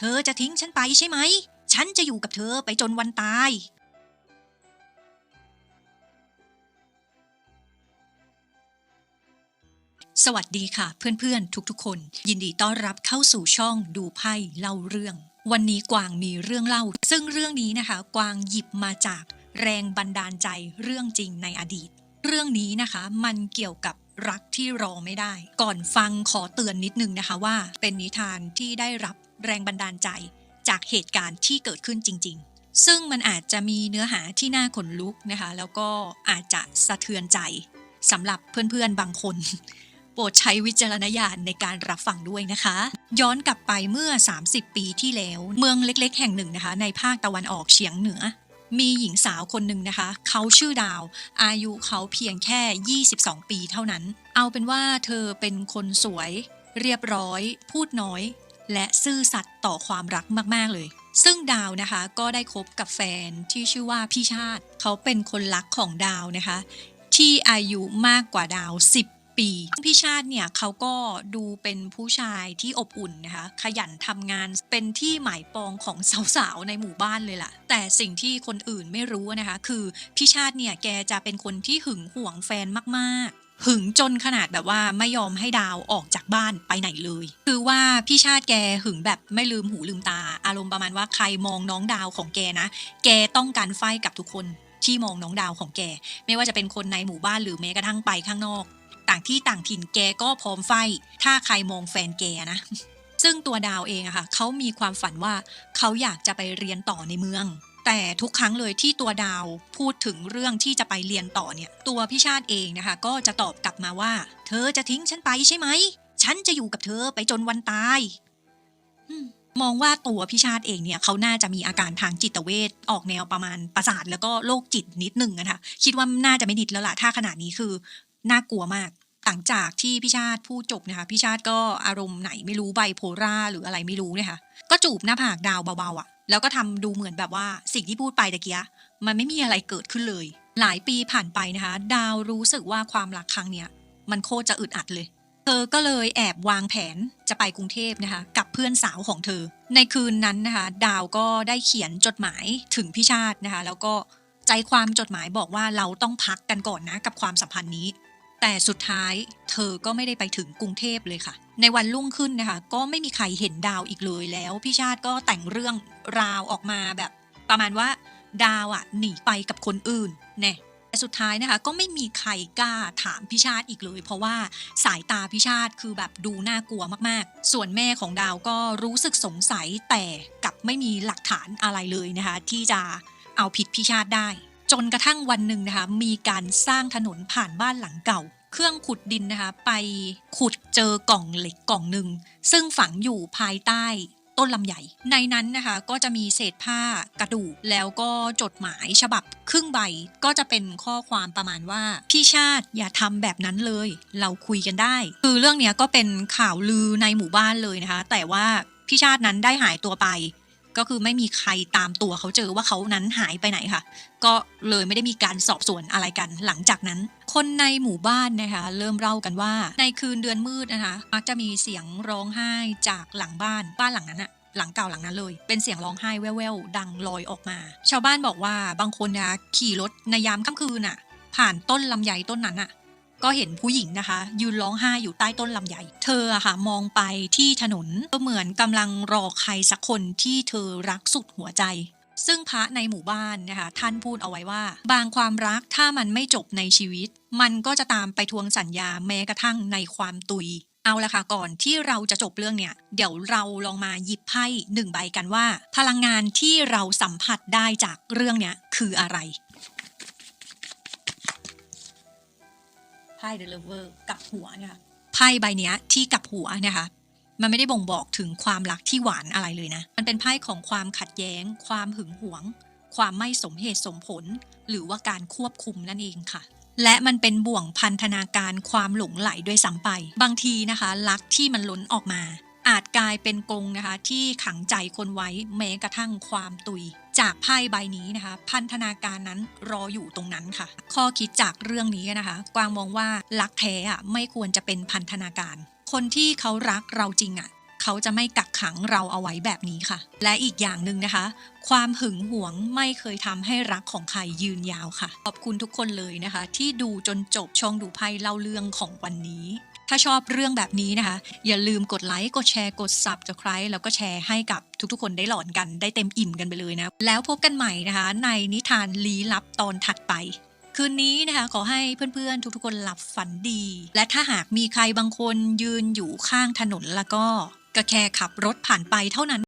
เธอจะทิ้งฉันไปใช่ไหม ฉันจะอยู่กับเธอไปจนวันตาย สวัสดีค่ะ เพื่อนๆ ทุกๆ คน ยินดีต้อนรับเข้าสู่ช่องดูไพ่เล่าเรื่อง วันนี้กวางมีเรื่องเล่า ซึ่งเรื่องนี้นะคะ กวางหยิบมาจากแรงบันดาลใจเรื่องจริงในอดีต เรื่องนี้นะคะมันเกี่ยวกับรักที่รอไม่ได้ ก่อนฟังขอเตือนนิดนึงนะคะว่า เป็นนิทานที่ได้รับ แรงบันดาลใจจากเหตุการณ์ที่เกิดขึ้นจริง ๆ ซึ่งมันอาจจะมีเนื้อหาที่น่าขนลุกนะคะ แล้วก็อาจจะสะเทือนใจสำหรับเพื่อนๆบางคน โปรดใช้วิจารณญาณในการรับฟังด้วยนะคะ ย้อนกลับไปเมื่อ 30 ปีที่แล้ว เมืองเล็กๆ แห่งหนึ่งนะคะ ในภาคตะวันออกเฉียงเหนือ มีหญิงสาวคนหนึ่งนะคะ เขาชื่อดาว อายุเขาเพียงแค่ 22 ปีเท่านั้น เอาเป็นว่าเธอเป็นคนสวย เรียบร้อย พูดน้อย และซื่อสัตย์ต่อความรักมาก ๆ เลย ซึ่งดาวนะคะก็ได้คบกับแฟนที่ชื่อว่าพี่ชาติ เขาเป็นคนรักของดาวนะคะ ที่อายุมากกว่าดาว 10ปีพี่ชาติเนี่ยเขาก็ดูเป็นผู้ชายที่อบอุ่นนะคะขยันทำงานเป็นที่หมายปองของสาวๆในหมู่บ้านเลยล่ะ แต่สิ่งที่คนอื่นไม่รู้นะคะ คือพี่ชาติเนี่ยแกจะเป็นคนที่หึงหวงแฟนมากๆ หึงจนขนาดแบบว่าไม่ยอมให้ดาวออกจากบ้านไปไหนเลย คือว่าพี่ชาติแกหึงแบบไม่ลืมหูลืมตา อารมณ์ประมาณว่าใครมองน้องดาวของแกนะ แกต้องการไฟกับทุกคนที่มองน้องดาวของแก ไม่ว่าจะเป็นคนในหมู่บ้านหรือแม้กระทั่งไปข้างนอก ต่างที่ต่างถิ่นแกก็พร้อมไฟ ถ้าใครมองแฟนแกนะซึ่งตัวดาวเองอะค่ะเขามีความฝันว่าเขาอยากจะไปเรียนต่อในเมือง แต่ทุกครั้งเลยที่ตัวดาวพูดถึงเรื่องที่จะไปเรียนต่อเนี่ยตัวพี่ชาติเองนะคะ ก็จะตอบกลับมาว่า เธอจะทิ้งฉันไปใช่ไหม ฉันจะอยู่กับเธอไปจนวันตายมองว่าตัวพี่ชาติเองเนี่ยเขาน่าจะมีอาการทางจิตเวชออกแนวประมาณประสาทแล้วก็โรคจิตนิดหนึ่งนะคะคิดว่าน่าจะไม่นิดแล้วล่ะถ้าขนาดนี้คือน่ากลัวมาก หลังจากที่พี่ชาติพูดจบนะคะพี่ชาติก็อารมณ์ไหนไม่รู้ไบโพล่าหรืออะไรไม่รู้เนี่ยค่ะก็จูบหน้าผากดาวเบาๆอะ่ะ แล้วก็ทำดูเหมือนแบบว่าสิ่งที่พูดไปตะเกียมันไม่มีอะไรเกิดขึ้นเลย หลายปีผ่านไปนะคะ ดาวรู้สึกว่าความรักครั้งเนี้ยมันโคตรจะอึดอัดเลย เธอก็เลยแอบวางแผนจะไปกรุงเทพนะคะ กับเพื่อนสาวของเธอ ในคืนนั้นนะคะ ดาวก็ได้เขียนจดหมายถึงพี่ชาตินะคะ แล้วก็ใจความจดหมายบอกว่าเราต้องพักกันก่อนนะกับความสัมพันธ์นี้ แต่สุดท้ายเธอก็ไม่ได้ไปถึงกรุงเทพเลยค่ะ ในวันรุ่งขึ้นนะคะ ก็ไม่มีใครเห็นดาวอีกเลยแล้ว พี่ชาติก็แต่งเรื่องราวออกมาแบบ ประมาณว่าดาวอะหนีไปกับคนอื่นแน่แต่สุดท้ายนะคะก็ไม่มีใครกล้าถามพี่ชาติอีกเลย เพราะว่าสายตาพี่ชาติคือแบบดูน่ากลัวมากๆ ส่วนแม่ของดาวก็รู้สึกสงสัยแต่กับไม่มีหลักฐานอะไรเลยนะคะ ที่จะเอาผิดพี่ชาติได้ จนกระทั่งวันหนึ่งนะคะ มีการสร้างถนนผ่านบ้านหลังเก่า เครื่องขุดดินนะคะ ไปขุดเจอกล่องเหล็กกล่องหนึ่ง ซึ่งฝังอยู่ภายใต้ต้นลำไยในนั้นนะคะก็จะมีเศษผ้ากระดูกแล้วก็จดหมายฉบับครึ่งใบก็จะเป็นข้อความประมาณว่า พี่ชาติอย่าทำแบบนั้นเลย เราคุยกันได้ คือเรื่องนี้ก็เป็นข่าวลือในหมู่บ้านเลยนะคะ แต่ว่าพี่ชาตินั้นได้หายตัวไป ก็คือไม่มีใครตามตัวเขาเจอว่าเขานั้นหายไปไหนค่ะ ก็เลยไม่ได้มีการสอบสวนอะไรกันหลังจากนั้น คนในหมู่บ้านนะคะ เริ่มเล่ากันว่า ในคืนเดือนมืดนะคะ มักจะมีเสียงร้องไห้จากหลังบ้านบ้านหลังนั้นอะหลังเก่าหลังนั้นเลย เป็นเสียงร้องไห้แว่วๆดังลอยออกมา ชาวบ้านบอกว่าบางคนนะคะขี่รถในยามค่ำคืนอะผ่านต้นลำไยต้นนั้นอะ ก็เห็นผู้หญิงนะคะ ยืนร้องไห้อยู่ใต้ต้นลำไยเธออะค่ะมองไปที่ถนนก็เหมือนกำลังรอใครสักคนที่เธอรักสุดหัวใจ ซึ่งพระในหมู่บ้านนะคะท่านพูดเอาไว้ว่า บางความรักถ้ามันไม่จบในชีวิต มันก็จะตามไปทวงสัญญาแม้กระทั่งในความตุยเอาละค่ะก่อนที่เราจะจบเรื่องเนี่ย เดี๋ยวเราลองมาหยิบไพ่หนึ่งใบกันว่า พลังงานที่เราสัมผัสได้จากเรื่องเนี้ยคืออะไร ไพ่เดลเวอร์กับหัวเนี่ยค่ะไพ่ใบเนี้ยที่กับหัวนะคะมันไม่ได้บ่งบอกถึงความรักที่หวานอะไรเลยนะ มันเป็นไพ่ของความขัดแย้ง ความหึงหวง ความไม่สมเหตุสมผล หรือว่าการควบคุมนั่นเองค่ะ และมันเป็นบ่วงพันธนาการความหลงไหลด้วยซ้ำไป บางทีนะคะ รักที่มันล้นออกมา อาจกลายเป็นกรงนะคะ ที่ขังใจคนไว้แม้กระทั่งความตุย จากไพ่ใบนี้นะคะ พันธนาการนั้นรออยู่ตรงนั้นค่ะ ข้อคิดจากเรื่องนี้นะคะ กวางมองว่ารักแท้อะไม่ควรจะเป็นพันธนาการ คนที่เขารักเราจริงอะ เขาจะไม่กักขังเราเอาไว้แบบนี้ค่ะ และอีกอย่างหนึ่งนะคะ ความหึงหวงไม่เคยทำให้รักของใครยืนยาวค่ะ ขอบคุณทุกคนเลยนะคะ ที่ดูจนจบช่องดูไพ่เล่าเรื่องของวันนี้ถ้าชอบเรื่องแบบนี้นะคะ อย่าลืมกดไลค์ กดแชร์ กด subscribe แล้วก็แชร์ให้กับทุกๆ คนได้หลอนกัน ได้เต็มอิ่มกันไปเลยนะ แล้วพบกันใหม่นะคะ ในนิทานลี้ลับตอนถัดไป คืนนี้นะคะ ขอให้เพื่อนๆ ทุกๆ คนหลับฝันดี และถ้าหากมีใครบางคนยืนอยู่ข้างถนนแล้วก็ ก็แค่ขับรถผ่านไปเท่านั้น